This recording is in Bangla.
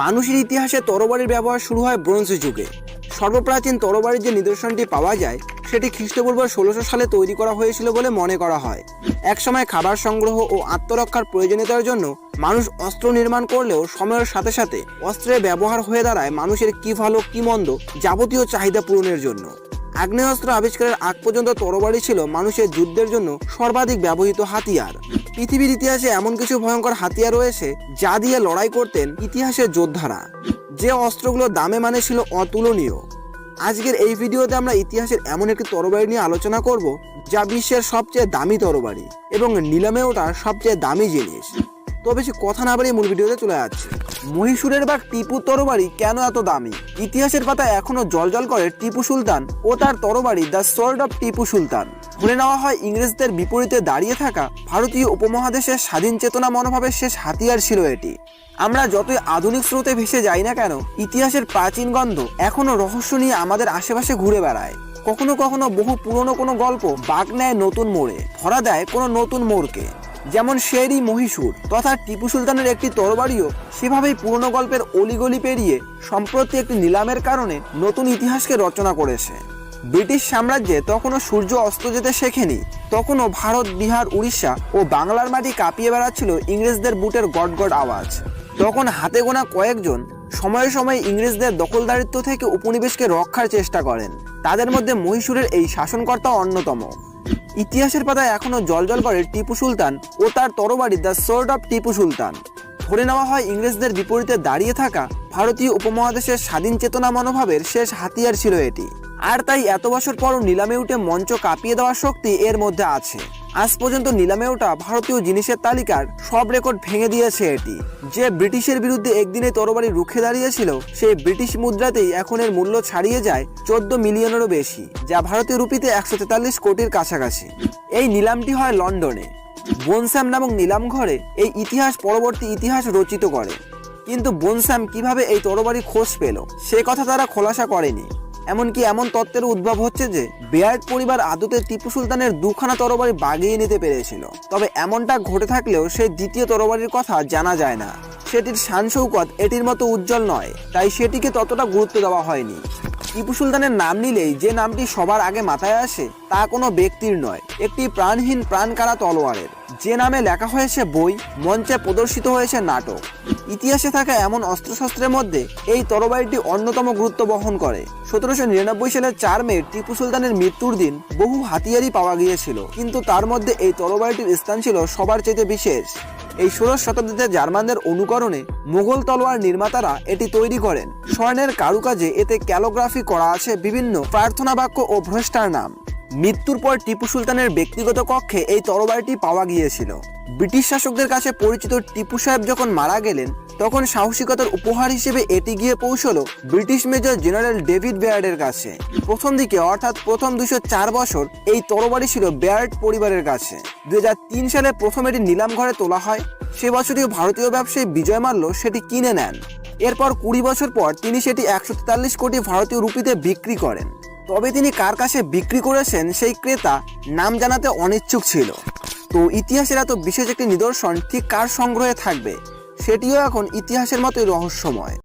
মানুষের ইতিহাসে তরবারির ব্যবহার শুরু হয় ব্রোঞ্জ যুগে। সর্বপ্রাচীন তরবারির যে নিদর্শনটি পাওয়া যায়, সেটি খ্রিস্টপূর্ব ষোলোশো সালে তৈরি করা হয়েছিল বলে মনে করা হয়। একসময় খাবার সংগ্রহ ও আত্মরক্ষার প্রয়োজনীয়তার জন্য মানুষ অস্ত্র নির্মাণ করলেও সময়ের সাথে সাথে অস্ত্রের ব্যবহার হয়ে দাঁড়ায় মানুষের কি ভালো, কি মন্দ যাবতীয় চাহিদা পূরণের জন্য। আগ্নেয়াস্ত্র আবিষ্কারের আগ পর্যন্ত তরবারি ছিল মানুষের যুদ্ধের জন্য সর্বাধিক ব্যবহৃত হাতিয়ার। পৃথিবীর ইতিহাসে এমন কিছু ভয়ঙ্কর হাতিয়ার রয়েছে যা দিয়ে লড়াই করতেন ইতিহাসের যোদ্ধারা। যে অস্ত্রগুলো দামে মানে ছিল অতুলনীয়। আজকের এই ভিডিওতে আমরা ইতিহাসের এমন একটি তরবারি নিয়ে আলোচনা করব যা বিশ্বের সবচেয়ে দামি তরবারি এবং নিলামে ওটা সবচেয়ে দামি জিনিস। তো বেশি কথা না বাড়িয়ে মূল ভিডিওতে চলে যাচ্ছে। মহীশূরের বা টিপু তরবারি কেন এত দামি? ইতিহাসের পাতা এখনও জলজল করে টিপু সুলতান ও তার তরবারি the sword of Tipu Sultan. ধরে নেওয়া হয় ইংরেজদের বিপরীতে দাঁড়িয়ে থাকা ভারতীয় উপমহাদেশের স্বাধীন চেতনা মনোভাবের শেষ হাতিয়ার ছিল এটি। আমরা যতই আধুনিক স্রোতে ভেসে যাই না কেন, ইতিহাসের প্রাচীন গন্ধ এখনও রহস্য নিয়ে আমাদের আশেপাশে ঘুরে বেড়ায়। কখনো কখনো বহু পুরনো কোনো গল্প বাঘ নেয় নতুন মোড়ে, ধরা দেয় কোনো নতুন মোড়কে। যেমন শেরি মহীশূর তথা টিপু সুলতানের একটি তরবারিও সেভাবেই পুরনো গল্পের অলিগলি পেরিয়ে সম্প্রতি একটি নিলামের কারণে নতুন ইতিহাসকে রচনা করেছে। ব্রিটিশ সাম্রাজ্যে তখনও সূর্য অস্ত যেতে শেখেনি, তখনও ভারত, বিহার, উড়িষ্যা ও বাংলার মাটি কাঁপিয়ে বেড়াচ্ছিল ইংরেজদের বুটের গটগট আওয়াজ। তখন হাতে গোনা কয়েকজন সময়ে সময়ে ইংরেজদের দখলদারিত্ব থেকে উপনিবেশকে রক্ষার চেষ্টা করেন। তাদের মধ্যে মহীশূরের এই শাসনকর্তা অন্যতম। ইতিহাসের পাতায় এখনও জলজল করে টিপু সুলতান ও তার তরবারি the sword of Tipu Sultan. ধরে নেওয়া হয় ইংরেজদের বিপরীতে দাঁড়িয়ে থাকা ভারতীয় উপমহাদেশের স্বাধীন চেতনা মনোভাবের শেষ হাতিয়ার ছিল এটি। আর তাই এত বছর পরও নিলামে উঠে মঞ্চ কাঁপিয়ে দেওয়ার শক্তি এর মধ্যে আছে। আজ পর্যন্ত নিলামে ওঠা ভারতীয় জিনিসের তালিকার সব রেকর্ড ভেঙে দিয়েছে এটি। যে ব্রিটিশের বিরুদ্ধে একদিনে তরবারি রুখে দাঁড়িয়েছিল, সেই ব্রিটিশ মুদ্রাতেই এখন এর মূল্য ছাড়িয়ে যায় চোদ্দ মিলিয়নেরও বেশি, যা ভারতীয় রুপিতে একশো তেতাল্লিশ কোটির কাছাকাছি। এই নিলামটি হয় লন্ডনে। বনশ্যাম নামক নিলাম ঘরে এই ইতিহাস পরবর্তী ইতিহাস রচিত করে। কিন্তু বনশ্যাম কীভাবে এই তরবারি খোঁজ পেল, সে কথা তারা খোলাসা করেনি। এমনকি এমন তত্ত্বের উদ্ভব হচ্ছে যে বেয়ার্ড পরিবার আদতে টিপু সুলতানের দুখানা তরবারি বাগিয়ে নিতে পেরেছিল। তবে এমনটা ঘটে থাকলেও সেই দ্বিতীয় তরবারির কথা জানা যায় না। সেটির শান শৌকত এটির মতো উজ্জ্বল নয়, তাই সেটিকে ততটা গুরুত্ব দেওয়া হয়নি। টিপু সুলতানের নাম নিলেই যে নামটি সবার আগে মাথায় আসে তা কোনো ব্যক্তির নয়, একটি প্রাণহীন প্রাণকারা তলোয়ারের। যে নামে লেখা হয়েছে বই, মঞ্চে প্রদর্শিত হয়েছে নাটক। ইতিহাসে থাকা এমন অস্ত্রশস্ত্রের মধ্যে এই তরবারিটি অন্যতম গুরুত্ব বহন করে। সতেরোশো নিরানব্বই সালের চার মে টিপু সুলতানের মৃত্যুর দিন বহু হাতিয়ারই পাওয়া গিয়েছিল। কিন্তু তার মধ্যে এই তরবারিটির স্থান ছিল সবার চেয়ে বিশেষ। এই ষোড়শ শতাব্দীতে জার্মানদের অনুকরণে মুঘল তলোয়ার নির্মাতারা এটি তৈরি করেন। স্বর্ণের কারুকাজে এতে ক্যালোগ্রাফি করা আছে বিভিন্ন প্রার্থনা বাক্য ও ভ্রষ্টার নাম। মৃত্যুর পর টিপু সুলতানের ব্যক্তিগত কক্ষে এই তরবারিটি পাওয়া গিয়েছিল। ব্রিটিশ শাসকদের কাছে পরিচিত টিপু সাহেব যখন মারা গেলেন, তখন সাহসিকতার উপহার হিসেবে এটি গিয়ে পৌঁছলো ব্রিটিশ মেজর জেনারেল ডেভিড বেয়ার্ডের কাছে। প্রথম দিকে, অর্থাৎ প্রথম দুশো চার বছর, এই তরবারি ছিল বেয়ার্ড পরিবারের কাছে। দুই হাজার তিন সালে প্রথম এটি নিলাম ঘরে তোলা হয়। সে বছরই ভারতীয় ব্যবসায়ী বিজয় মাল্য সেটি কিনে নেন। এরপর কুড়ি বছর পর তিনি সেটি একশো তেতাল্লিশ কোটি ভারতীয় রুপিতে বিক্রি করেন। তবে তিনি কার কাছে বিক্রি করেছেন সেই ক্রেতা নাম জানাতে অনিচ্ছুক ছিল। তো ইতিহাসের এত বিশেষ একটি নিদর্শন ঠিক কার সংগ্রহে থাকবে, সেটিও এখন ইতিহাসের মতোই রহস্যময়।